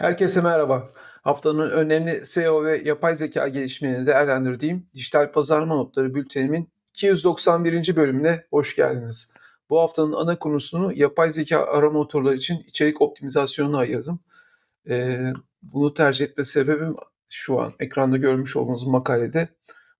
Herkese merhaba. Haftanın önemli SEO ve yapay zeka gelişmelerini değerlendirdiğim Dijital Pazarlama Notları bültenimin 291. bölümüne hoş geldiniz. Bu haftanın ana konusunu yapay zeka arama motorları için içerik optimizasyonuna ayırdım. Ee, bunu tercih etme sebebim şu an ekranda görmüş olduğunuz makalede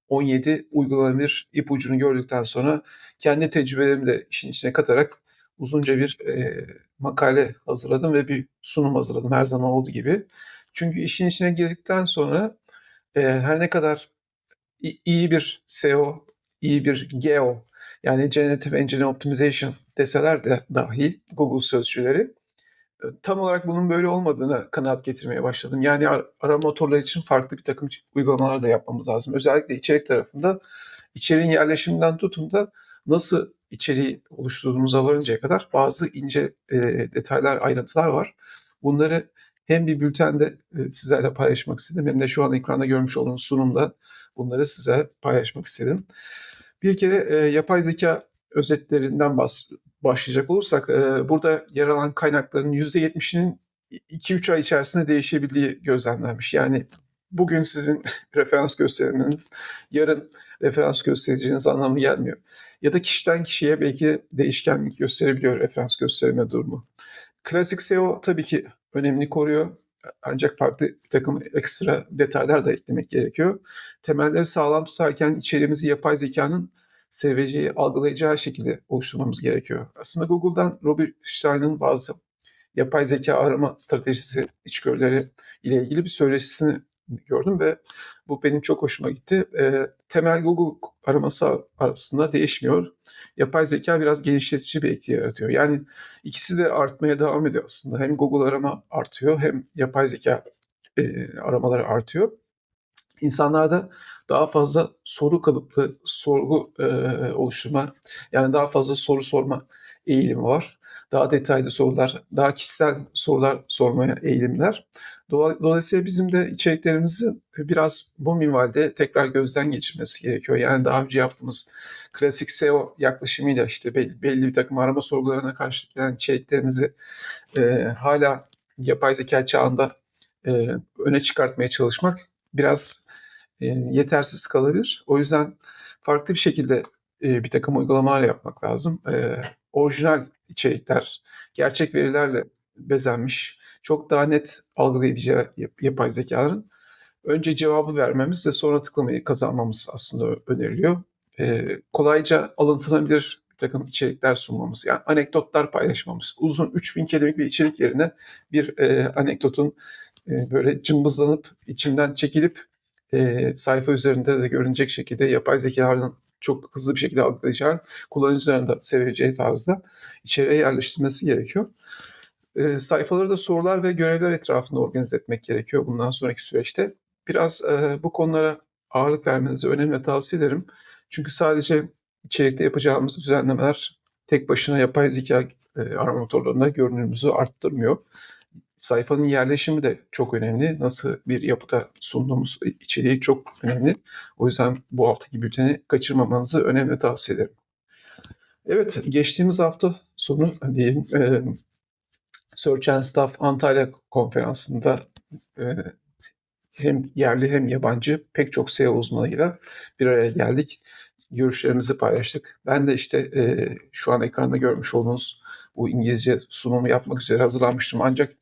17 uygulanabilir ipucunu gördükten sonra kendi tecrübelerimi de işin içine katarak uzunca bir e, makale hazırladım ve bir sunum hazırladım her zaman olduğu gibi. Çünkü işin içine girdikten sonra e, her ne kadar iyi bir SEO, iyi bir GEO yani Generative Engine Optimization deseler de dahi Google sözcüleri e, tam olarak bunun böyle olmadığını kanaat getirmeye başladım. Yani ar- arama motorları için farklı bir takım uygulamalar da yapmamız lazım. Özellikle içerik tarafında içeriğin yerleşiminden tutun da nasıl içeriği oluşturduğumuza varıncaya kadar bazı ince e, detaylar, ayrıntılar var. Bunları hem bir bültende e, sizlerle paylaşmak istedim hem de şu an ekranda görmüş olduğunuz sunumda bunları size paylaşmak istedim. Bir kere e, yapay zeka özetlerinden bahs- başlayacak olursak e, burada yer alan kaynakların %70'inin 2-3 ay içerisinde değişebildiği gözlemlenmiş. Yani bugün sizin referans göstermeniz yarın referans göstereceğiniz anlamı gelmiyor. Ya da kişiden kişiye belki değişkenlik gösterebiliyor referans gösterme durumu. Klasik SEO tabii ki önemini koruyor. Ancak farklı bir takım ekstra detaylar da eklemek gerekiyor. Temelleri sağlam tutarken içeriğimizi yapay zekanın seveceği, algılayacağı şekilde oluşturmamız gerekiyor. Aslında Google'dan Robert Stein'ın bazı yapay zeka arama stratejisi içgörüleri ile ilgili bir söyleşisini gördüm ve bu benim çok hoşuma gitti. E, temel Google araması arasında değişmiyor. Yapay zeka biraz genişletici bir etki yaratıyor. Yani ikisi de artmaya devam ediyor aslında. Hem Google arama artıyor hem yapay zeka e, aramaları artıyor. İnsanlarda daha fazla soru kalıplı sorgu e, oluşturma, yani daha fazla soru sorma eğilimi var. Daha detaylı sorular, daha kişisel sorular sormaya eğilimler. Dolayısıyla bizim de içeriklerimizi biraz bu minvalde tekrar gözden geçirmesi gerekiyor. Yani daha önce yaptığımız klasik SEO yaklaşımıyla işte belli, bir takım arama sorgularına karşılık gelen içeriklerimizi e, hala yapay zeka çağında e, öne çıkartmaya çalışmak biraz e, yetersiz kalabilir. O yüzden farklı bir şekilde e, bir takım uygulamalar yapmak lazım. E, orijinal içerikler, gerçek verilerle bezenmiş, çok daha net algılayabileceği yapay zekaların önce cevabı vermemiz ve sonra tıklamayı kazanmamız aslında öneriliyor. E, kolayca alıntılanabilir bir takım içerikler sunmamız, yani anekdotlar paylaşmamız. Uzun 3000 kelimelik bir içerik yerine bir e, anekdotun e, böyle cımbızlanıp içinden çekilip e, sayfa üzerinde de görünecek şekilde yapay zekaların çok hızlı bir şekilde algılayacağı, kullanıcıların da seveceği tarzda içeriye yerleştirmesi gerekiyor. E, sayfaları da sorular ve görevler etrafında organize etmek gerekiyor bundan sonraki süreçte. Biraz e, bu konulara ağırlık vermenizi önemli tavsiye ederim. Çünkü sadece içerikte yapacağımız düzenlemeler tek başına yapay zeka e, arama motorlarında görünümümüzü arttırmıyor sayfanın yerleşimi de çok önemli. Nasıl bir yapıda sunduğumuz içeriği çok önemli. O yüzden bu haftaki bülteni kaçırmamanızı önemli tavsiye ederim. Evet, geçtiğimiz hafta sonu diyelim e, Search and Staff Antalya konferansında e, hem yerli hem yabancı pek çok SEO uzmanıyla bir araya geldik. Görüşlerimizi paylaştık. Ben de işte e, şu an ekranda görmüş olduğunuz bu İngilizce sunumu yapmak üzere hazırlanmıştım. Ancak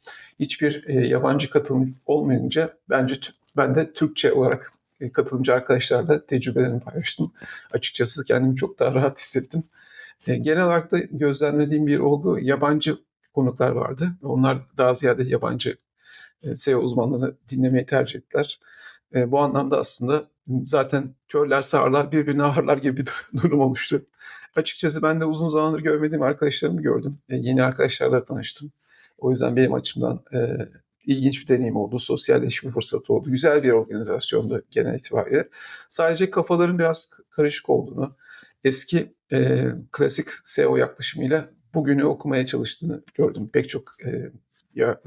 hiçbir e, yabancı katılım olmayınca bence ben de Türkçe olarak e, katılımcı arkadaşlarla tecrübelerimi paylaştım. Açıkçası kendimi çok daha rahat hissettim. E, genel olarak da gözlemlediğim bir olgu yabancı konuklar vardı. Onlar daha ziyade yabancı e, SEO uzmanlarını dinlemeyi tercih ettiler. Bu anlamda aslında zaten körler sağırlar birbirini ağırlar gibi bir durum oluştu. Açıkçası ben de uzun zamandır görmediğim arkadaşlarımı gördüm. E, yeni arkadaşlarla tanıştım. O yüzden benim açımdan e, ilginç bir deneyim oldu. Sosyalleşme fırsatı oldu. Güzel bir organizasyondu genel itibariyle. Sadece kafaların biraz karışık olduğunu, eski e, klasik SEO yaklaşımıyla bugünü okumaya çalıştığını gördüm. Pek çok e,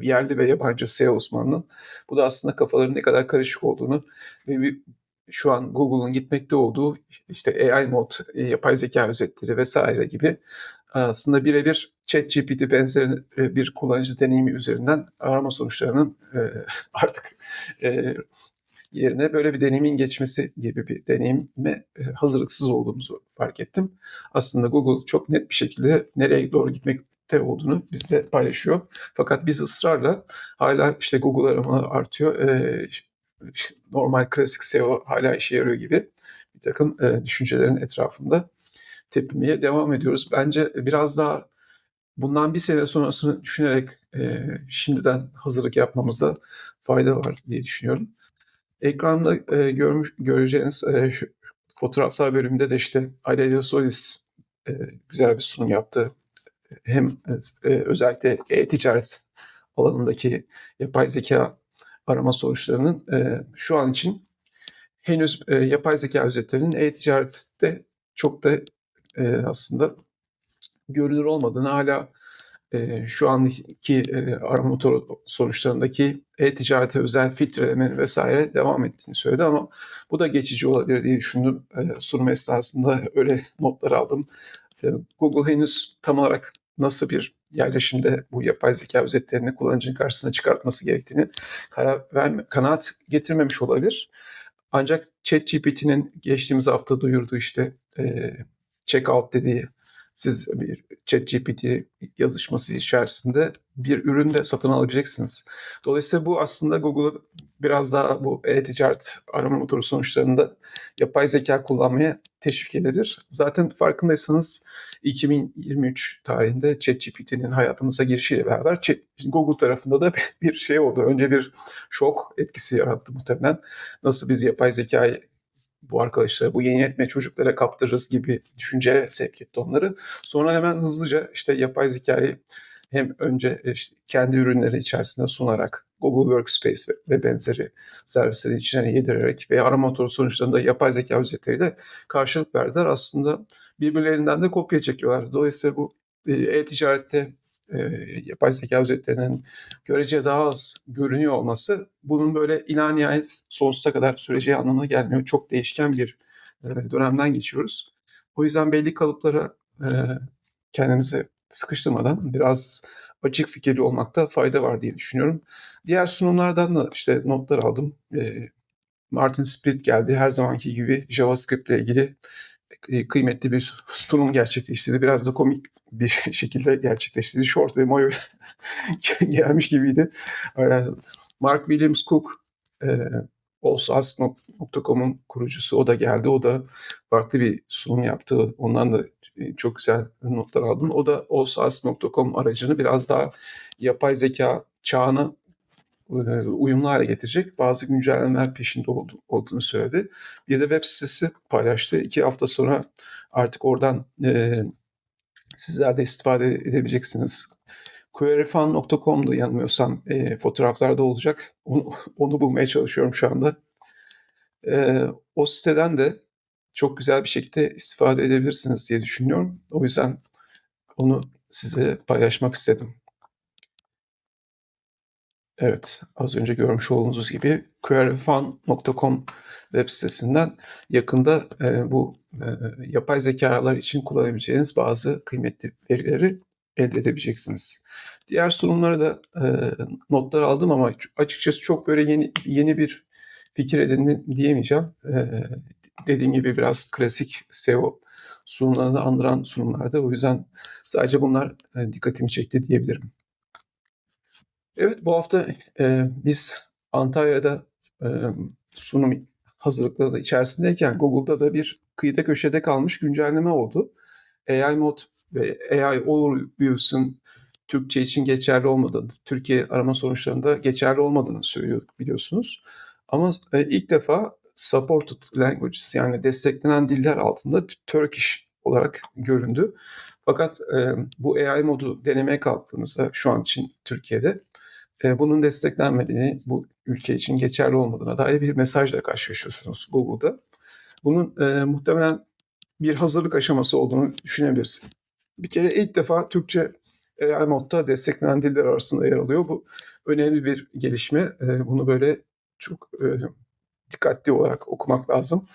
yerli ve yabancı SEO uzmanının. Bu da aslında kafaların ne kadar karışık olduğunu ve bir şu an Google'un gitmekte olduğu işte AI mod, e, yapay zeka özetleri vesaire gibi aslında birebir ChatGPT benzeri e, bir kullanıcı deneyimi üzerinden arama sonuçlarının e, artık e, yerine böyle bir deneyimin geçmesi gibi bir deneyime e, hazırlıksız olduğumuzu fark ettim. Aslında Google çok net bir şekilde nereye doğru gitmekte olduğunu bizle paylaşıyor. Fakat biz ısrarla hala işte Google arama artıyor, e, normal klasik SEO hala işe yarıyor gibi bir takım e, düşüncelerin etrafında tepinmeye devam ediyoruz. Bence biraz daha bundan bir sene sonrasını düşünerek e, şimdiden hazırlık yapmamızda fayda var diye düşünüyorum. Ekranda e, görmüş göreceğiniz e, fotoğraflar bölümünde de işte Aurelio Solis e, güzel bir sunum yaptı. Hem e, özellikle e-ticaret alanındaki yapay zeka arama sonuçlarının e, şu an için henüz e, yapay zeka özetlerinin e-ticarette çok da e, aslında görünür olmadığını hala e, şu andaki e, arama motoru sonuçlarındaki e-ticarete özel filtreleme vesaire devam ettiğini söyledi ama bu da geçici olabilir diye düşündüm. E, sunum esnasında öyle notlar aldım. E, Google henüz tam olarak nasıl bir yerleşimde bu yapay zeka özetlerini kullanıcının karşısına çıkartması gerektiğini karar verme, kanaat getirmemiş olabilir. Ancak ChatGPT'nin geçtiğimiz hafta duyurduğu işte e, checkout dediği siz bir ChatGPT yazışması içerisinde bir ürün de satın alabileceksiniz. Dolayısıyla bu aslında Google'ı biraz daha bu e-ticaret arama motoru sonuçlarında yapay zeka kullanmaya teşvik edebilir. Zaten farkındaysanız 2023 tarihinde ChatGPT'nin hayatımıza girişiyle beraber Google tarafında da bir şey oldu. Önce bir şok etkisi yarattı muhtemelen. Nasıl biz yapay zekayı bu arkadaşlara, bu yeni etme çocuklara kaptırırız gibi düşünceye sevk etti onları. Sonra hemen hızlıca işte yapay zekayı hem önce işte kendi ürünleri içerisinde sunarak Google Workspace ve benzeri servislerin içine yedirerek ve arama motoru sonuçlarında yapay zeka özetleriyle karşılık verdiler. Aslında birbirlerinden de kopya çekiyorlar. Dolayısıyla bu e, e-ticarette e, yapay zeka özetlerinin görece daha az görünüyor olması bunun böyle ilan nihayet sonsuza kadar süreceği anlamına gelmiyor. Çok değişken bir e, dönemden geçiyoruz. O yüzden belli kalıplara e, kendimizi sıkıştırmadan biraz açık fikirli olmakta fayda var diye düşünüyorum. Diğer sunumlardan da işte notlar aldım. E, Martin Split geldi. Her zamanki gibi JavaScript ile ilgili e, kıymetli bir sunum gerçekleştirdi. Biraz da komik bir şekilde gerçekleştirdi. Short ve mayo gelmiş gibiydi. E, Mark Williams Cook e, allsas.com'un kurucusu o da geldi. O da farklı bir sunum yaptı. Ondan da çok güzel notlar aldım. O da allsas.com aracını biraz daha yapay zeka çağına uyumlu hale getirecek bazı güncellemeler peşinde olduğunu söyledi. Bir de web sitesi paylaştı. İki hafta sonra artık oradan e, sizler de istifade edebileceksiniz. Queryfan.com'da yanılmıyorsam e, fotoğraflarda olacak. Onu, onu bulmaya çalışıyorum şu anda. E, o siteden de çok güzel bir şekilde istifade edebilirsiniz diye düşünüyorum. O yüzden onu size paylaşmak istedim. Evet, az önce görmüş olduğunuz gibi queryfan.com web sitesinden yakında e, bu e, yapay zekalar için kullanabileceğiniz bazı kıymetli verileri elde edebileceksiniz. Diğer sunumlara da e, notlar aldım ama açıkçası çok böyle yeni yeni bir fikir edinme diyemeyeceğim. E, dediğim gibi biraz klasik SEO sunumlarını andıran sunumlarda. O yüzden sadece bunlar e, dikkatimi çekti diyebilirim. Evet, bu hafta e, biz Antalya'da e, sunum hazırlıkları içerisindeyken Google'da da bir kıyıda köşede kalmış güncelleme oldu. AI Mod ve AI Overviews'un Türkçe için geçerli olmadığını, Türkiye arama sonuçlarında geçerli olmadığını söylüyor biliyorsunuz. Ama e, ilk defa supported languages yani desteklenen diller altında Turkish olarak göründü. Fakat e, bu AI modu denemeye kalktığınızda şu an için Türkiye'de e, bunun desteklenmediğini, bu ülke için geçerli olmadığına dair bir mesajla karşılaşıyorsunuz Google'da. Bunun e, muhtemelen bir hazırlık aşaması olduğunu düşünebiliriz. Bir kere ilk defa Türkçe AI modda desteklenen diller arasında yer alıyor. Bu önemli bir gelişme. E, bunu böyle çok e, dikkatli olarak okumak lazım.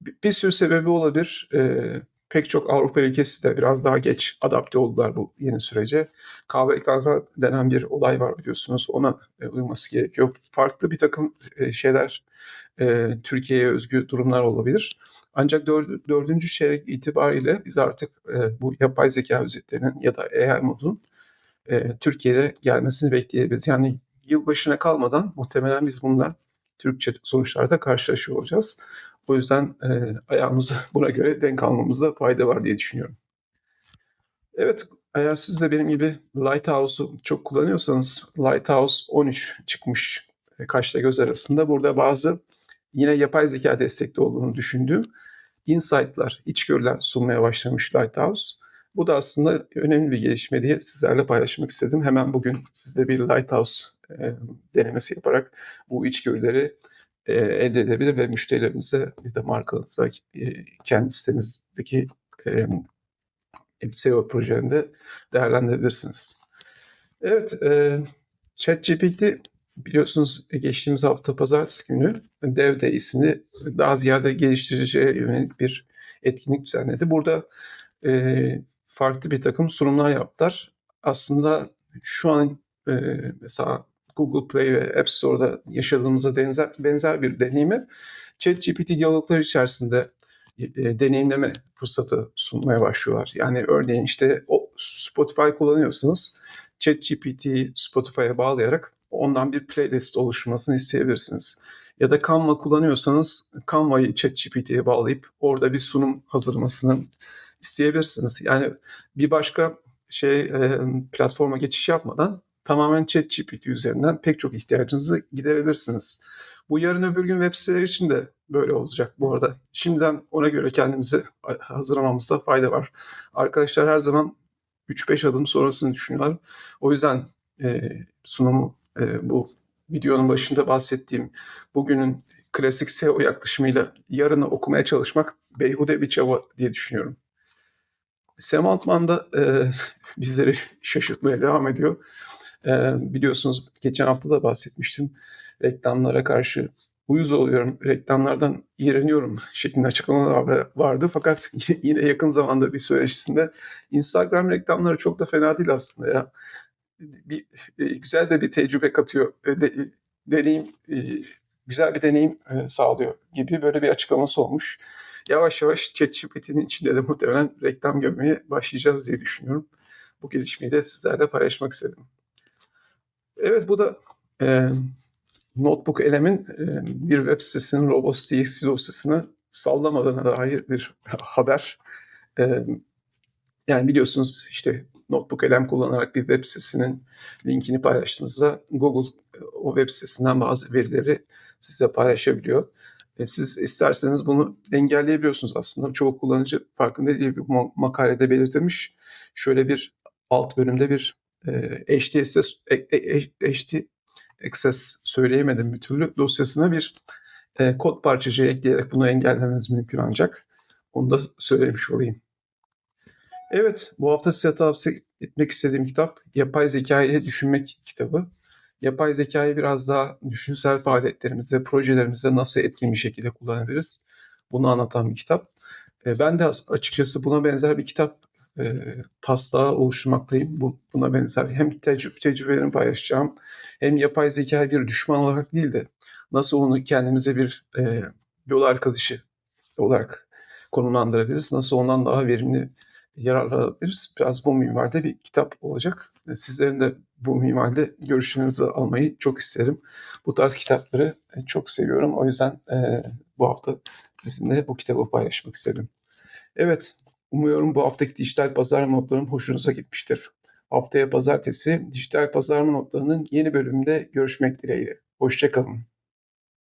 Bir, bir sürü sebebi olabilir. E, pek çok Avrupa ülkesi de biraz daha geç adapte oldular bu yeni sürece. KVKK denen bir olay var biliyorsunuz. Ona e, uyması gerekiyor. Farklı bir takım e, şeyler e, Türkiye'ye özgü durumlar olabilir. Ancak dör, dördüncü çeyrek itibariyle biz artık e, bu yapay zeka özetlerinin ya da AI modun e, Türkiye'de gelmesini bekleyebiliriz. Yani yılbaşına kalmadan muhtemelen biz bununla Türkçe sonuçlarda karşılaşıyor olacağız. O yüzden e, ayağımızı buna göre denk almamızda fayda var diye düşünüyorum. Evet, eğer siz de benim gibi Lighthouse'u çok kullanıyorsanız Lighthouse 13 çıkmış e, kaşla göz arasında. Burada bazı yine yapay zeka destekli olduğunu düşündüğüm insight'lar, içgörüler sunmaya başlamış Lighthouse. Bu da aslında önemli bir gelişme diye sizlerle paylaşmak istedim. Hemen bugün sizde bir Lighthouse e, denemesi yaparak bu içgörüleri e, elde edebilir ve müşterilerinize ya da markanıza e, kendi sitenizdeki e, SEO projelerinde değerlendirebilirsiniz. Evet, e, ChatGPT biliyorsunuz geçtiğimiz hafta pazartesi günü Devde isimli daha ziyade geliştiriciye yönelik bir etkinlik düzenledi. Burada e, farklı bir takım sunumlar yaptılar. Aslında şu an e, mesela Google Play ve App Store'da yaşadığımıza benzer, benzer bir deneyimi ChatGPT diyalogları içerisinde e, deneyimleme fırsatı sunmaya başlıyorlar. Yani örneğin işte o Spotify kullanıyorsanız ChatGPT Spotify'a bağlayarak ondan bir playlist oluşturmasını isteyebilirsiniz. Ya da Canva kullanıyorsanız Canva'yı ChatGPT'ye bağlayıp orada bir sunum hazırlamasını isteyebilirsiniz. Yani bir başka şey e, platforma geçiş yapmadan tamamen ChatGPT üzerinden pek çok ihtiyacınızı giderebilirsiniz. Bu yarın öbür gün web siteleri için de böyle olacak bu arada. Şimdiden ona göre kendimizi hazırlamamızda fayda var. Arkadaşlar her zaman 3-5 adım sonrasını düşünüyorlar. O yüzden e, sunumu e, bu videonun başında bahsettiğim bugünün klasik SEO yaklaşımıyla yarını okumaya çalışmak beyhude bir çaba diye düşünüyorum. Sam Altman da e, bizleri şaşırtmaya devam ediyor. E, biliyorsunuz geçen hafta da bahsetmiştim. Reklamlara karşı uyuz oluyorum, reklamlardan iğreniyorum şeklinde açıklamalar vardı. Fakat yine yakın zamanda bir söyleşisinde Instagram reklamları çok da fena değil aslında ya. Bir, e, güzel de bir tecrübe katıyor. E, de, deneyim, e, güzel bir deneyim sağlıyor gibi böyle bir açıklaması olmuş. Yavaş yavaş ChatGPT'nin içinde de muhtemelen reklam görmeye başlayacağız diye düşünüyorum. Bu gelişmeyi de sizlerle paylaşmak istedim. Evet bu da e, Notebook Elem'in e, bir web sitesinin Robots.txt dosyasını sallamadığına dair bir haber. E, yani biliyorsunuz işte Notebook Elem kullanarak bir web sitesinin linkini paylaştığınızda Google e, o web sitesinden bazı verileri size paylaşabiliyor. E, siz isterseniz bunu engelleyebiliyorsunuz aslında. Çoğu kullanıcı farkında değil bir makalede belirtilmiş. Şöyle bir alt bölümde bir e, HTSS, HT access söyleyemedim bir türlü dosyasına bir e, kod parçacığı ekleyerek bunu engellemeniz mümkün ancak. Onu da söylemiş olayım. Evet, bu hafta size tavsiye etmek istediğim kitap Yapay Zeka ile Düşünmek kitabı. Yapay zekayı biraz daha düşünsel faaliyetlerimize, projelerimize nasıl etkin bir şekilde kullanabiliriz? Bunu anlatan bir kitap. E, ben de açıkçası buna benzer bir kitap e, taslağı oluşturmaktayım. Bu, buna benzer hem tecrübe, tecrübelerimi paylaşacağım hem yapay zeka bir düşman olarak değil de nasıl onu kendimize bir e, yol arkadaşı olarak konumlandırabiliriz, nasıl ondan daha verimli yararlanabiliriz. Biraz bu minvalde bir kitap olacak. Sizlerin de bu minvalde görüşlerinizi almayı çok isterim. Bu tarz kitapları e, çok seviyorum. O yüzden e, bu hafta sizinle bu kitabı paylaşmak istedim. Evet, Umuyorum bu haftaki dijital pazarlama notlarım hoşunuza gitmiştir. Haftaya pazartesi dijital pazarlama notlarının yeni bölümünde görüşmek dileğiyle. Hoşçakalın.